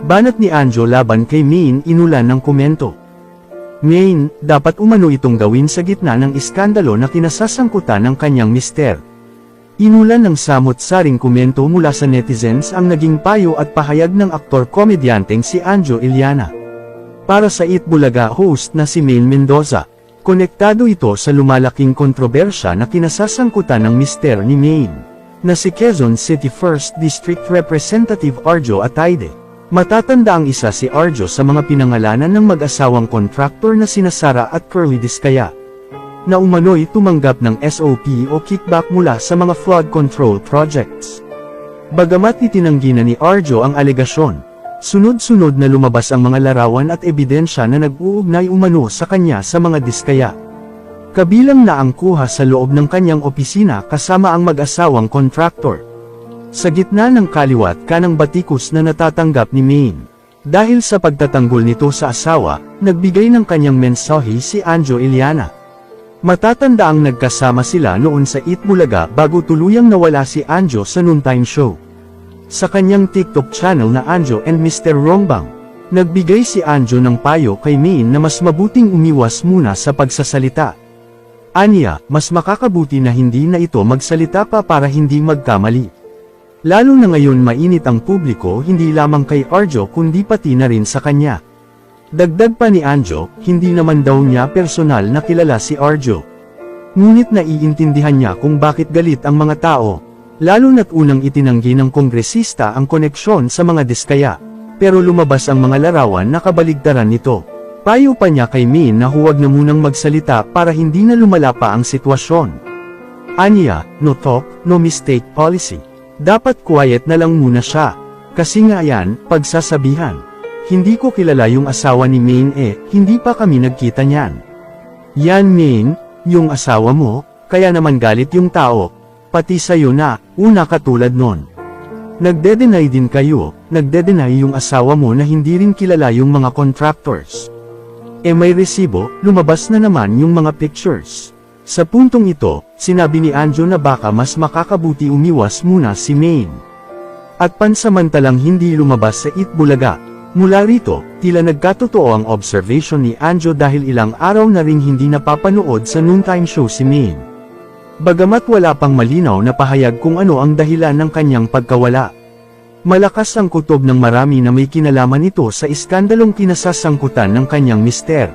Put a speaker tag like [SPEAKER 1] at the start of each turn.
[SPEAKER 1] Banat ni Anjo laban kay Maine inulan ng komento. Maine, dapat umano itong gawin sa gitna ng iskandalo na kinasasangkutan ng kanyang mister. Inulan ng samot-saring komento mula sa netizens ang naging payo at pahayag ng aktor-komedyanteng si Anjo Iliana. Para sa It Bulaga host na si Maine Mendoza, konektado ito sa lumalaking kontrobersya na kinasasangkutan ng mister ni Maine, na si Quezon City 1st District Representative Arjo Ataide. Matatanda ang isa si Arjo sa mga pinangalanan ng mag-asawang kontraktor na sina Sara at Curly Discaya. Na umano'y tumanggap ng SOP o kickback mula sa mga flood control projects. Bagamat itinanggi na ni Arjo ang alegasyon, sunod-sunod na lumabas ang mga larawan at ebidensya na nag-uugnay umano sa kanya sa mga diskaya. Kabilang na ang kuha sa loob ng kanyang opisina kasama ang mag-asawang kontraktor. Sa gitna ng kaliwat kanang batikos na natatanggap ni Maine. Dahil sa pagtatanggol nito sa asawa, nagbigay ng kanyang mensahe si Anjo Iliana. Matatanda ang nagkasama sila noon sa Itbulaga bago tuluyang nawala si Anjo sa noontime show. Sa kanyang TikTok channel na Anjo and Mr. Rongbang, nagbigay si Anjo ng payo kay Maine na mas mabuting umiwas muna sa pagsasalita. Anya, mas makakabuti na hindi na ito magsalita pa para hindi magkamali. Lalo na ngayon mainit ang publiko hindi lamang kay Arjo kundi pati na rin sa kanya. Dagdag pa ni Anjo, hindi naman daw niya personal na kilala si Arjo. Ngunit naiintindihan niya kung bakit galit ang mga tao, lalo na't unang itinanggi ng kongresista ang koneksyon sa mga diskaya. Pero lumabas ang mga larawan na kabaligtaran nito. Payo pa niya kay Min na huwag na munang magsalita para hindi na lumala pa ang sitwasyon. Anya, no talk, no mistake policy. Dapat quiet na lang muna siya. Kasi nga yan, pagsasabihan. Hindi ko kilala yung asawa ni Maine eh, hindi pa kami nagkita niyan. Yan Maine, yung asawa mo, kaya naman galit yung tao. Pati sa'yo na, una katulad nun. Nagde-deny din kayo, nagde-deny yung asawa mo na hindi rin kilala yung mga contractors. E may resibo, lumabas na naman yung mga pictures. Sa puntong ito, sinabi ni Anjo na baka mas makakabuti umiwas muna si Maine. At pansamantalang hindi lumabas sa Itbulaga. Mula rito, tila nagkatotoo ang observation ni Anjo dahil ilang araw na ring hindi napapanood sa noontime show si Maine. Bagamat wala pang malinaw na pahayag kung ano ang dahilan ng kanyang pagkawala. Malakas ang kutob ng marami na may kinalaman ito sa iskandalong kinasasangkutan ng kanyang mister.